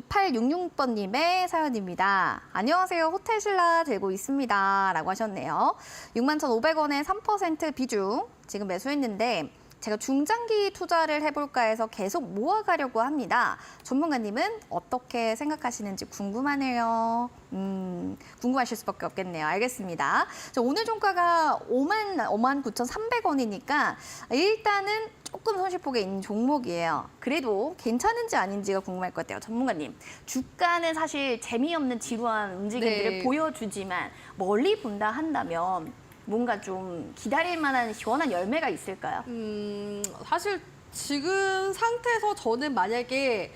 2866번님의 사연입니다. 안녕하세요. 호텔 신라 들고 있습니다. 라고 하셨네요. 61,500원에 3% 비중 지금 매수했는데 제가 중장기 투자를 해볼까 해서 계속 모아가려고 합니다. 전문가님은 어떻게 생각하시는지 궁금하네요. 음, 궁금하실 수밖에 없겠네요. 알겠습니다. 자, 오늘 종가가 5만, 5만 9,300원이니까 일단은 조금 손실폭에 있는 종목이에요. 그래도 괜찮은지 아닌지가 궁금할 것 같아요. 전문가님, 주가는 사실 재미없는 지루한 움직임들을 네. 보여주지만 멀리 본다 한다면 뭔가 좀 기다릴 만한 시원한 열매가 있을까요? 음, 사실 지금 상태에서 저는 만약에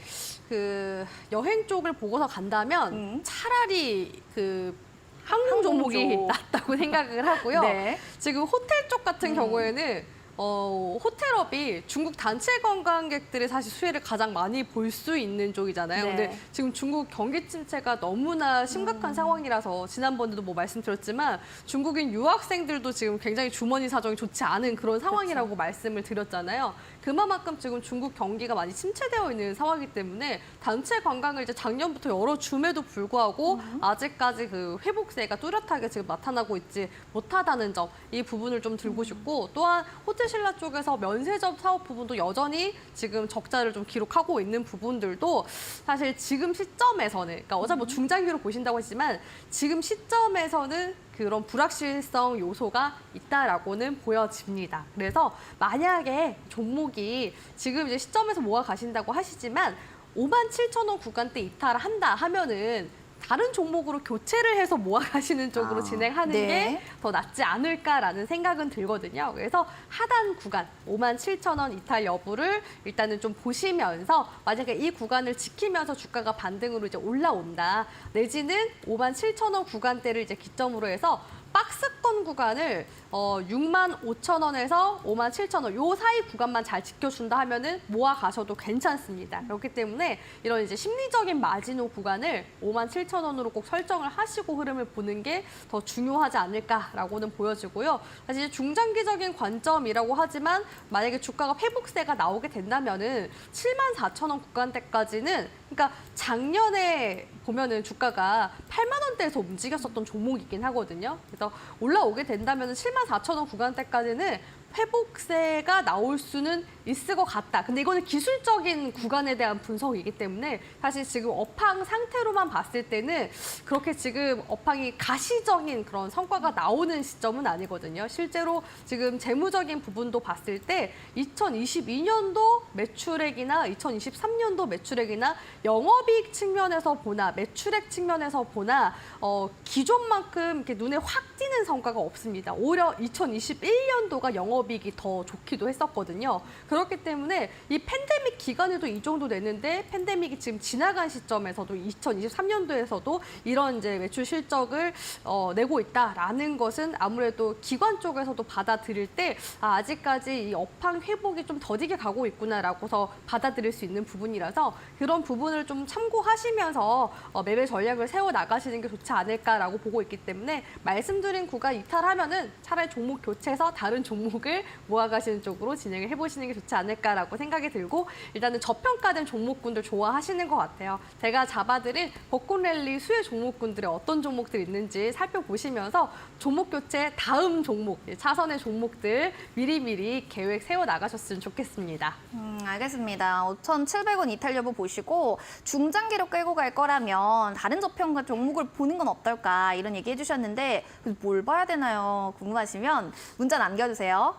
그 여행 쪽을 보고서 간다면 음. 차라리 그 항공 종목이 항공 쪽. 낫다고 생각을 하고요. 네. 지금 호텔 쪽 같은 음. 경우에는 어, 호텔업이 중국 단체 관광객들의 사실 수혜를 가장 많이 볼 수 있는 쪽이잖아요. 네. 근데 지금 중국 경기 침체가 너무나 심각한 상황이라서 지난번에도 뭐 말씀드렸지만 중국인 유학생들도 지금 굉장히 주머니 사정이 좋지 않은 그런 상황이라고 말씀을 드렸잖아요. 그만큼 지금 중국 경기가 많이 침체되어 있는 상황이기 때문에 단체 관광을 이제 작년부터 열어줌에도 불구하고 아직까지 그 회복세가 뚜렷하게 지금 나타나고 있지 못하다는 점, 이 부분을 좀 들고 싶고 또한 호텔 신라 쪽에서 면세점 사업 부분도 여전히 지금 적자를 좀 기록하고 있는 부분들도 사실 지금 시점에서는, 그러니까 어차피 뭐 중장기로 보신다고 했지만 지금 시점에서는 그런 불확실성 요소가 있다라고는 보여집니다. 그래서 만약에 종목이 지금 이제 시점에서 모아 가신다고 하시지만 5만 7천 원 구간대 이탈을 한다 하면은 다른 종목으로 교체를 해서 모아 가시는 쪽으로 아, 진행하는 네. 게더 낫지 않을까라는 생각은 들거든요. 그래서 하단 구간 5만 7천 원 이탈 여부를 일단은 좀 보시면서 만약에 이 구간을 지키면서 주가가 반등으로 이제 올라온다. 내지는 5만 7천 원 구간대를 이제 기점으로 해서 박스권 구간을 어 6만 5천 원에서 5만 7천 원 요 사이 구간만 잘 지켜준다 하면은 모아 가셔도 괜찮습니다. 그렇기 때문에 이런 이제 심리적인 마지노 구간을 5만 7천 원으로 꼭 설정을 하시고 흐름을 보는 게 더 중요하지 않을까라고는 보여지고요. 사실 중장기적인 관점이라고 하지만 만약에 주가가 회복세가 나오게 된다면은 7만 4천 원 구간대까지는 그러니까 작년에 보면은 주가가 8만 원대에서 움직였었던 종목이긴 하거든요. 그래서 올라오게 된다면 7만 4천 원 구간대까지는 회복세가 나올 수는 있을 것 같다. 근데 이거는 기술적인 구간에 대한 분석이기 때문에 사실 지금 업황 상태로만 봤을 때는 그렇게 지금 업황이 가시적인 그런 성과가 나오는 시점은 아니거든요. 실제로 지금 재무적인 부분도 봤을 때 2022년도 매출액이나 2023년도 매출액이나 영업이익 측면에서 보나 매출액 측면에서 보나 어, 기존만큼 이렇게 눈에 확 띄는 성과가 없습니다. 오히려 2021년도가 영업 이익이 더 좋기도 했었거든요. 그렇기 때문에 이 팬데믹 기간에도 이 정도 내는데 팬데믹이 지금 지나간 시점에서도 2023년도에서도 이런 이제 매출 실적을 어, 내고 있다라는 것은 아무래도 기관 쪽에서도 받아들일 때 아, 아직까지 이 업황 회복이 좀 더디게 가고 있구나라고서 받아들일 수 있는 부분이라서 그런 부분을 좀 참고하시면서 어, 매매 전략을 세워 나가시는 게 좋지 않을까라고 보고 있기 때문에 말씀드린 구간 이탈하면은 차라리 종목 교체해서 다른 종목을 모아가시는 쪽으로 진행을 해보시는 게 좋지 않을까라고 생각이 들고 일단은 저평가된 종목군들 좋아하시는 것 같아요. 제가 잡아드린 벚꽃 랠리 수혜 종목군들이 어떤 종목들이 있는지 살펴보시면서 종목 교체 다음 종목 차선의 종목들 미리미리 계획 세워 나가셨으면 좋겠습니다. 음, 알겠습니다. 5,700원 이탈 여부 보시고 중장기로 끌고 갈 거라면 다른 저평가 종목을 보는 건 어떨까 이런 얘기 해주셨는데 뭘 봐야 되나요? 궁금하시면 문자 남겨주세요.